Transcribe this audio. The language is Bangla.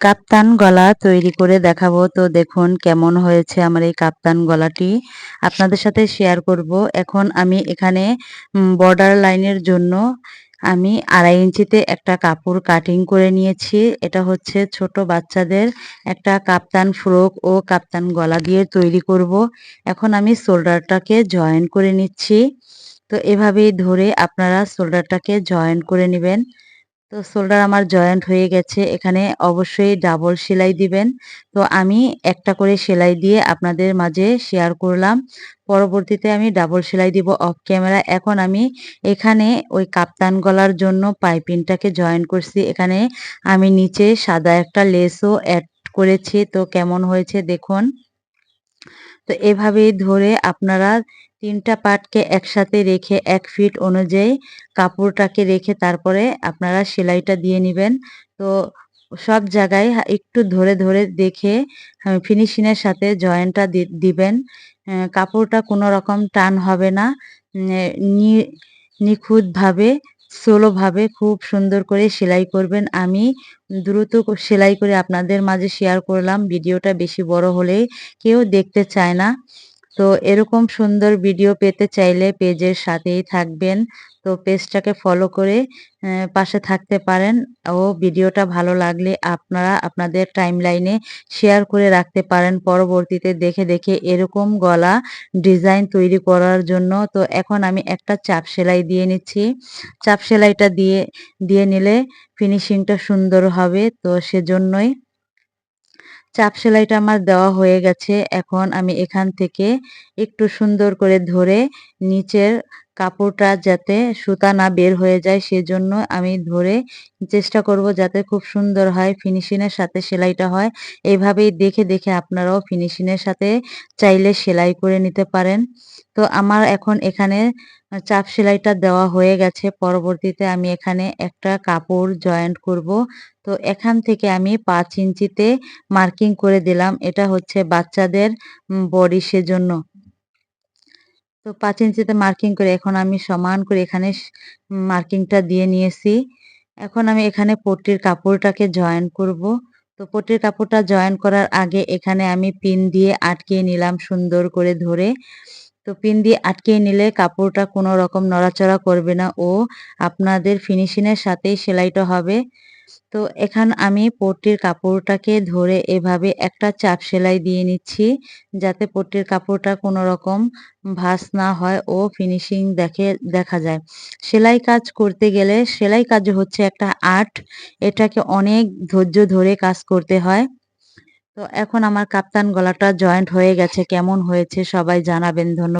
কাপ্তান গলা তৈরি করে দেখাবো। তো দেখুন কেমন হয়েছে আমার এই কাপ্তান গলাটি। আপনাদের সাথে শেয়ার করব। এখন আমি এখানে বর্ডার লাইনের জন্য আমি আড়াই ইঞ্চিতে একটা কাপড় কাটিং করে নিয়েছি। এটা হচ্ছে ছোট বাচ্চাদের একটা কাপ্তান ফ্রক ও কাপ্তান গলা দিয়ে তৈরি করব। এখন আমি শোল্ডারটাকে জয়েন করে নিচ্ছি। তো এভাবেই ধরে আপনারা শোল্ডারটাকে জয়েন করে নেবেন। তো শোল্ডার আমার জয়েন্ট হয়ে গেছে, এখানে অবশ্যই ডাবল সেলাই দিবেন। তো আমি একটা করে সেলাই দিয়ে আপনাদের মাঝে শেয়ার করলাম। পরবর্তীতে আমি ডাবল সেলাই দিব অফ ক্যামেরা। এখন আমি এখানে ওই কাপ্তান গলার জন্য পাইপিংটাকে জয়েন করছি। এখানে আমি নিচে সাদা একটা লেসও অ্যাড করেছি। তো কেমন হয়েছে দেখুন। তো এভাবেই ধরে আপনারা তিনটা পাটকে একসাথে রেখে এক ফিট অনুযায়ী কাপড়টাকে রেখে তারপরে আপনারা সেলাইটা দিয়ে নেবেন। তো সব জায়গায় একটু ধরে ধরে দেখে ফিনিশিংয়ের সাথে জয়েন্টটা দিবেন। কাপড়টা কোনো রকম টান হবে না, নিখুঁতভাবে সোলোভাবে খুব সুন্দর করে সেলাই করবেন। আমি দ্রুত সেলাই করে আপনাদের মাঝে শেয়ার করলাম। ভিডিওটা বেশি বড় হলে কেউ দেখতে চায় না। তো এরকম সুন্দর ভিডিও পেতে চাইলে পেজের সাথেই থাকবেন। তো পেজটাকে ফলো করে পাশে থাকতে পারেন। ও ভিডিওটা ভালো লাগলে আপনারা আপনাদের টাইম লাইনে শেয়ার করে রাখতে পারেন। পরবর্তীতে দেখে দেখে এরকম গলা ডিজাইন তৈরি করার জন্য। তো এখন আমি একটা চাপ সেলাই দিয়ে নিচ্ছি। চাপ সেলাইটা দিয়ে দিয়ে নিলে ফিনিশিংটা সুন্দর হবে। তো সেজন্যই চাপ সেলাইটা আমার দেওয়া হয়ে গেছে। এখন আমি এখান থেকে একটু সুন্দর করে ধরে নিচের কাপড়টা যাতে সুতা না বের হয়ে যায়, সেজন্য আমি ধরে চেষ্টা করব যাতে খুব সুন্দর হয় ফিনিশিংয়ের সাথে সেলাইটা হয়। এইভাবেই দেখে দেখে আপনারাও ফিনিশিংয়ের সাথে চাইলে সেলাই করে নিতে পারেন। তো আমার এখন এখানে চাপ সেলাইটা দেওয়া হয়ে গেছে। পরবর্তীতে আমি এখানে একটা কাপড় জয়েন্ট করব। তো এখান থেকে আমি পাঁচ ইঞ্চিতে মার্কিং করে দিলাম। এটা হচ্ছে বাচ্চাদের বডি সেজন্য। তো পাঁচ ইঞ্চিতে মার্কিং করে এখন আমি সমান করে এখানে মার্কিংটা দিয়ে নিয়েছি। এখন আমি এখানে পট্টির কাপড়টাকে জয়েন করব। তো পট্টির কাপড়টা জয়েন করার আগে এখানে আমি পিন দিয়ে আটকে নিলাম সুন্দর করে ধরে। তো পিন দিয়ে আটকে নিলে কাপড়টা কোনো রকম নড়াচড়া করবে না। ও আপনাদের ফিনিশিংয়ের সাথেই সেলাইটা হবে। তো এখান আমি পট্টির কাপড়টাকে ধরে এভাবে একটা চাপ সেলাই দিয়ে নিচ্ছি, যাতে পট্টির কাপড়টা কোনো রকম ভাস না হয় ও ফিনিশিং দেখে, দেখা যায়। সেলাই কাজ করতে গেলে, সেলাই কাজ হচ্ছে একটা আর্ট, এটাকে অনেক ধৈর্য ধরে কাজ করতে হয়। তো এখন আমার কাপ্তান গলাটা জয়েন্ট হয়ে গেছে, কেমন হয়েছে সবাই জানাবেন। ধন্যবাদ।